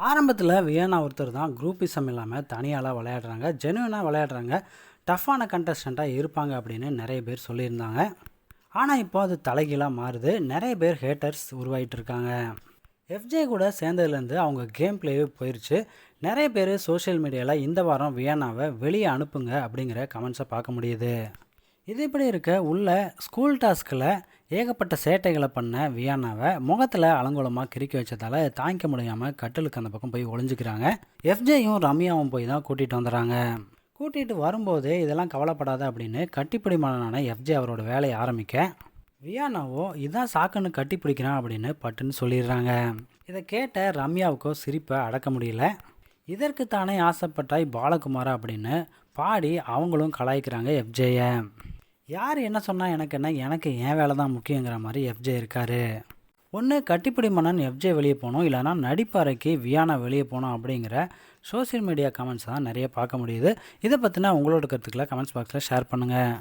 ஆரம்பத்தில் வியன்னா ஒருத்தர் தான் குரூப்பிசம் இல்லாமல் தனியாளாக விளையாடுறாங்க. ஜெனுவனாக விளையாடுறாங்க. டஃப்பான கண்டஸ்டண்ட்டாக இருப்பாங்க அப்படின்னு நிறைய பேர் சொல்லியிருந்தாங்க. ஆனால் இப்போ அது தலைகீழாக மாறுது. நிறைய பேர் ஹேட்டர்ஸ் உருவாகிட்டு இருக்காங்க எஃப்ஜே கூட சேர்ந்ததுலேருந்து அவங்க கேம் பிளேவே போயிடுச்சு நிறைய பேர் சோஷியல் மீடியாவில் இந்த வாரம் வியன்னாவை வெளியே அனுப்புங்க அப்படிங்கிற கமெண்ட்ஸை பார்க்க முடியுது. இது இப்படி இருக்க உள்ள ஸ்கூல் டாஸ்கில் ஏகப்பட்ட சேட்டைகளை பண்ண வியானாவை முகத்தில் அலங்கோலமாக கிறுக்கி வச்சதால் தாங்கிக்க முடியாமல் கட்டிலுக்கு அந்த பக்கம் போய் ஒளிஞ்சுக்கிறாங்க. எஃப்ஜேயும் ரம்யாவும் போய் தான் கூட்டிகிட்டு வந்துடுறாங்க கூட்டிகிட்டு வரும்போது இதெல்லாம் கவலைப்படாத அப்படின்னு கட்டிப்பிடி மன்னனான எஃப்ஜே அவரோட வேலையை ஆரம்பிக்க வியானாவோ இதான் சாக்குன்னு கட்டி பிடிக்கிறான் அப்படின்னு பட்டுன்னு சொல்லிடுறாங்க. இதை கேட்ட ரம்யாவுக்கோ சிரிப்பை அடக்க முடியல. இதற்கு தானே ஆசைப்பட்டாய் பாலகுமாரா அப்படின்னு பாடி அவங்களும் கலாய்க்கிறாங்க எஃப்ஜேயை. யார் என்ன சொன்னால் எனக்கு என்ன? எனக்கு என் வேலை தான் முக்கியங்கிற மாதிரி எஃப்ஜே இருக்காரு. ஒன்று கட்டிப்பிடி மன்னன் எஃப்ஜே வெளியே போகணும் இல்லைனா நடிப்பறைக்கு வியானா வெளியே போகணும் அப்படிங்கிற சோஷியல் மீடியா கமெண்ட்ஸ் தான் நிறைய பார்க்க முடியுது. இதை பற்றினா உங்களோட கருத்துக்களை கமெண்ட்ஸ் பாக்ஸில் ஷேர் பண்ணுங்கள்